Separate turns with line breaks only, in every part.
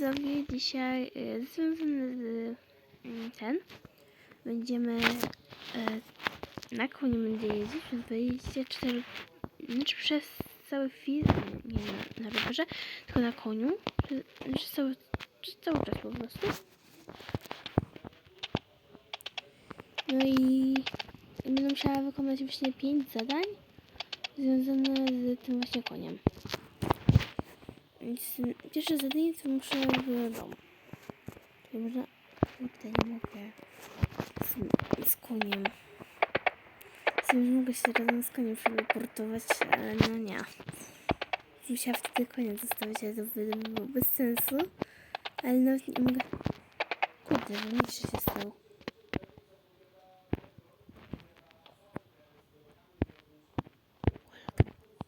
widzowie, dzisiaj e, związany z mm, ten. Będziemy e, na koniu będzie jeździć przez 24, znaczy przez cały film, nie na, na rowerze, tylko na koniu, przez, cały, cały czas po prostu. No i będę musiała wykonać właśnie 5 zadań związane z tym właśnie koniem. Więc pierwsze zadanie to muszę w dom. Czyli można... Tutaj nie mogę. Z, z koniem. Sobie że mogę się razem z koniem przeteleportować, ale no nie. Musiała wtedy konia zostawić, ale to by było bez sensu. Ale nawet nie mogę... Kurde, że nic się stało.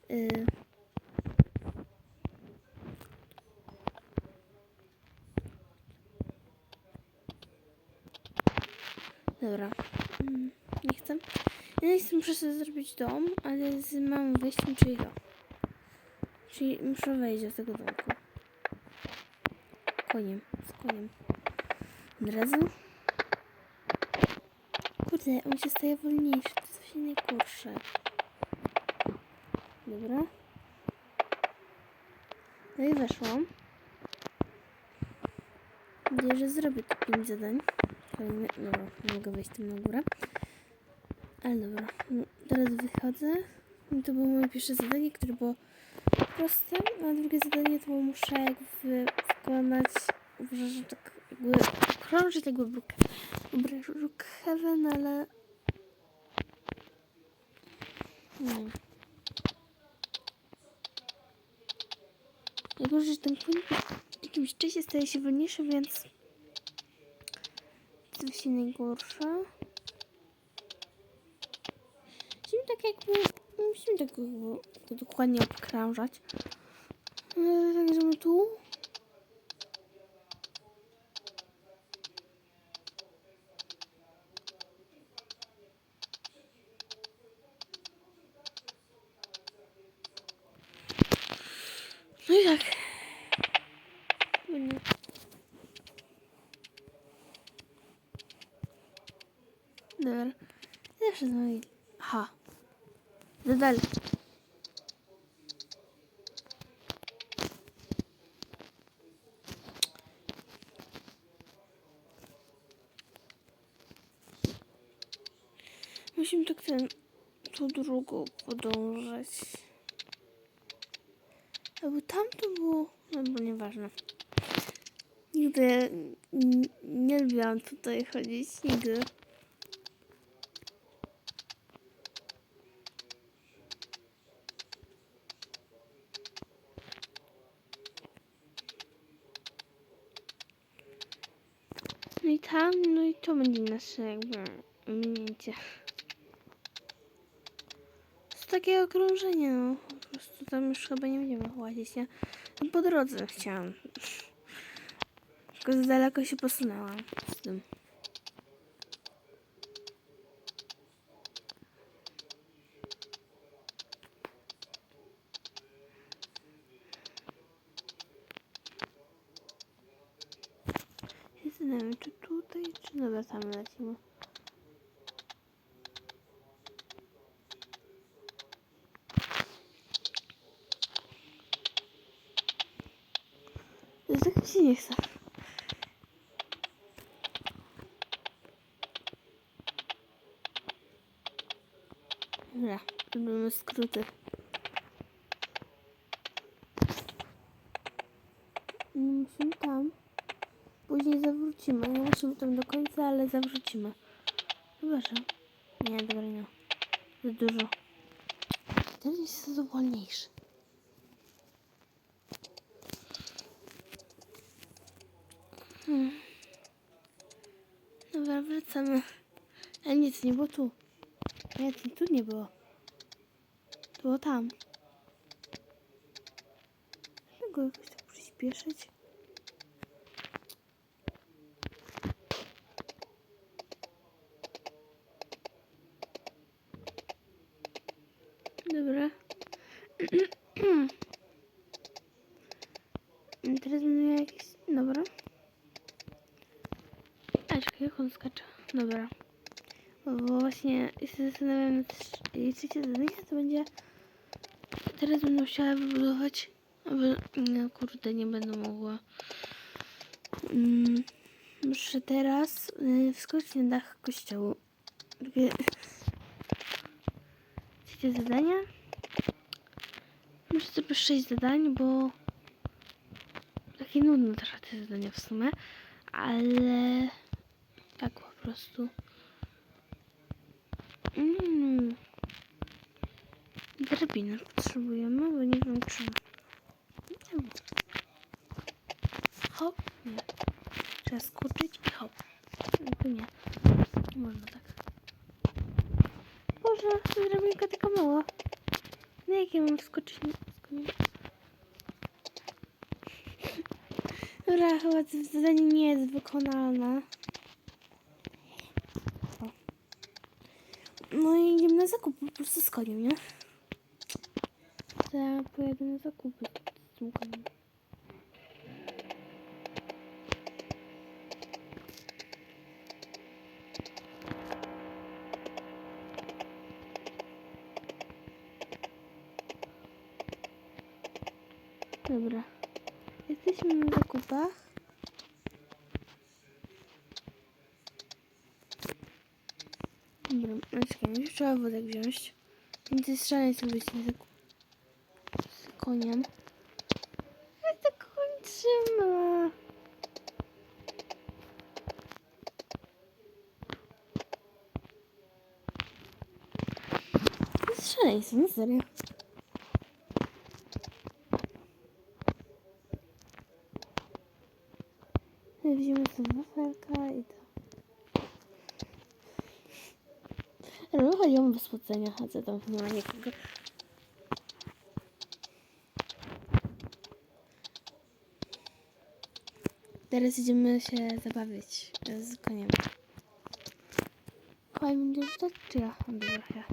Yy... Dobra. Mm, Nie chcę. Ja chcę muszę zrobić dom, ale z małym wejściem, czyli to. Czyli muszę wejść do tego domku. Koniem. Z koniem. Od razu. Kurde, on się staje wolniejszy. To jest właśnie najgorsze. Dobra. No i weszłam. Nadzieję, że zrobię te 5 zadań. Kolejne, dobra, nie mogę wejść tam na górę. Ale dobra, no, teraz wychodzę. I to było moje pierwsze zadanie, które było proste, a drugie zadanie to muszę jakby wykonać, uważam, tak jakby krążyć jakby Brook, Brookhaven, ale... Wiem. Jako, że ten koń w jakimś czasie staje się wolniejszy, więc się najgorsze. Musimy tak jakby, musimy tak jakby to dokładnie obkrążać. Ale tak, żeby tu. No i tak. Ładnie. Dobra. Zawsze z mojej... Aha. Zadal. Musimy tak ten... tą drugą podążać. Albo tam to było... Albo nieważne. Nigdy nie lubiłam tutaj chodzić. Nigdy. I tam, no i to będzie nasze jakby minięcie. To takie okrążenie, no. Po prostu tam już chyba nie będziemy łazić, nie? No po drodze chciałam. Tylko za daleko się posunęłam z tym. Się Zastanawiam, czy tutaj, czy dobra, tam lecimy. Tak się nie chce. Dobra, robimy skróty. Nie musimy tam. Później musimy tam do końca, ale zawrócimy. Chyba, że... Nie, dobra, nie. Za dużo. Ten jest to wolniejszy. Hmm. Dobra, wracamy. Ale nic, nie było tu. Nie, tu, tu nie było. Było tam. Dlaczego jakoś tak przyspieszyć? Dobra. Teraz będę miała jakieś nowe Jak on skacze? Dobra. Bo właśnie się zastanawiam nad jej trzecie zadanie, to będzie... Teraz będę musiała wybudować... Albo, no kurde, nie będę mogła. Mm, muszę teraz y, wskoczyć na dach kościołu. Takie... Trzecie zadanie? Muszę sobie sześć zadań, bo... Takie nudne trochę te zadania w sumie. Ale... Prostu. Mm. Drabiny potrzebujemy, bo nie wiem czy... Hop, nie. Trzeba skoczyć i hop. To nie. Można tak. Boże, ta drabinka taka mała. No jak ja mam na koniec? Dobra, chyba zadanie nie jest wykonalne. O. No i idziemy na zakupy po prostu z koniem, nie? Ja pojadę na zakupy z koniem. Dobra. Jesteśmy na zakupach. Dobra, czekaj, najpierw trzeba wodę wziąć. Więc jest szalenie sobie z koniem. Jak to kończymy? Szaleństwo, no serio. Weźmiemy sobie wafelka i to. O bez spocenia, a co tam nie ma nikogo. Teraz idziemy się zabawić e, z koniem. Koń będzie rzucać, czy ja? Ja.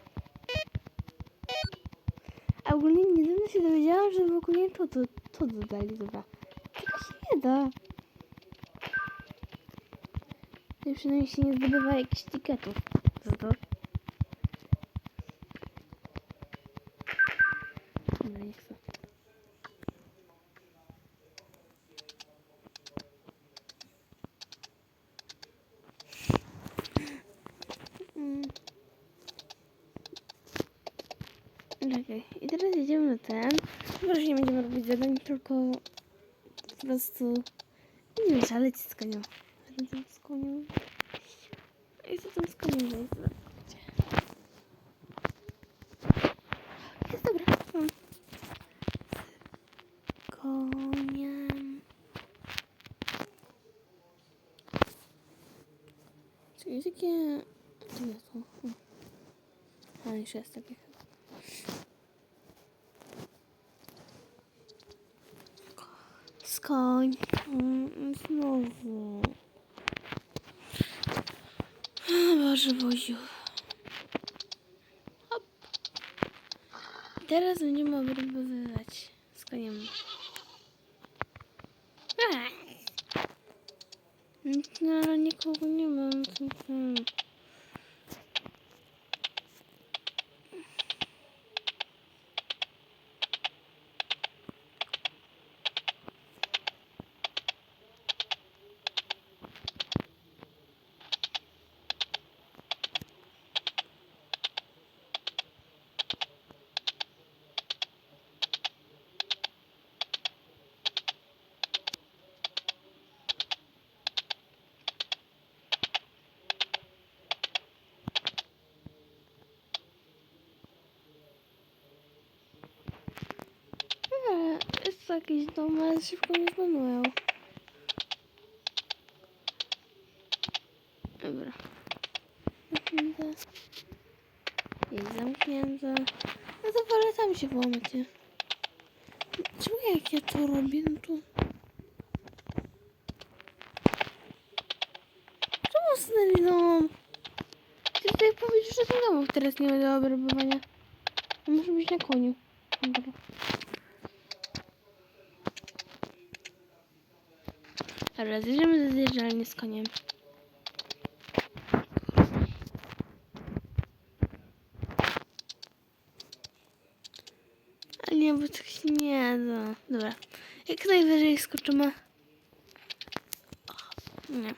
A ogólnie niedawno się dowiedziałam, że w ogóle to, to, to dodali, dobra. Tego się nie da. I przynajmniej się nie zdobywa jakichś tiketów za to. Dobra, nie chcę. Mm. Czekaj, i teraz jedziemy na ten. Chyba, że nie będziemy robić zadań, tylko po prostu nie wiem, szaleć z koniem. Razem z koniem. I co tam z koniem jest? Jest dobra. Mam. Z koniem. Czy jest takie... Jest to. O. A, jeszcze jest takie Skoń. Mm, Znowu. Boże Boziu. Hop. Teraz będziemy obrobowywać z koniem. No, nikogo nie mam. Hmm. Nie, jest jakiś dom, ale szybko nie zbanują. Dobra. Zamknięte. Jest zamknięte. No to wolę tam się włamać, nie? Czemu jak ja to robię, no to... Czemu stanęli dom? Ty tutaj powiedzieć, że ten domów teraz nie ma do obrabowania. Muszę być na koniu. Dobra. Dobra, zjedziemy ze zjeżdżalni z koniem. A nie, bo tak się nie da. Dobra. Jak najwyżej skoczymy. O, nie.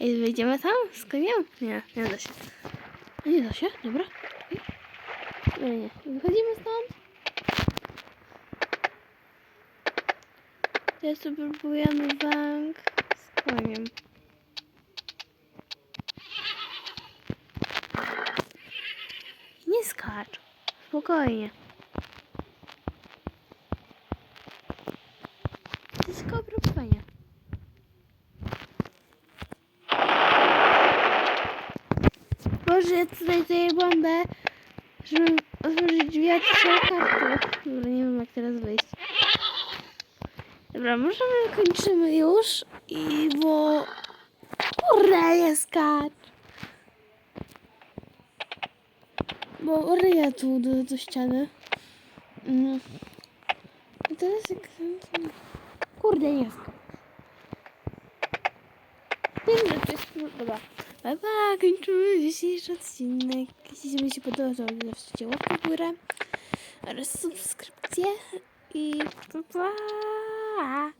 I wyjdziemy tam z koniem? Nie, nie da się. Nie da się, dobra. Okej. Nie. Wychodzimy stąd. Sobie próbujemy bank z koniem. Nie skacz. Spokojnie. To jest tylko próbowanie. Boże, ja tutaj daję bombę, żeby otworzyć drzwi, a są karty. Dobra, nie wiem jak teraz wyjść. Dobra, możemy kończymy już i bo... Kurde, nie skacz! Bo ryja tu do, do ściany. Mm. I teraz jak... Kurde, nie skacz. Wiem, że to jest... Dobra. Dzisiejszy odcinek. Jeśli mi się podobał, to zostawcie łapkę w górę oraz subskrypcję i pa pa.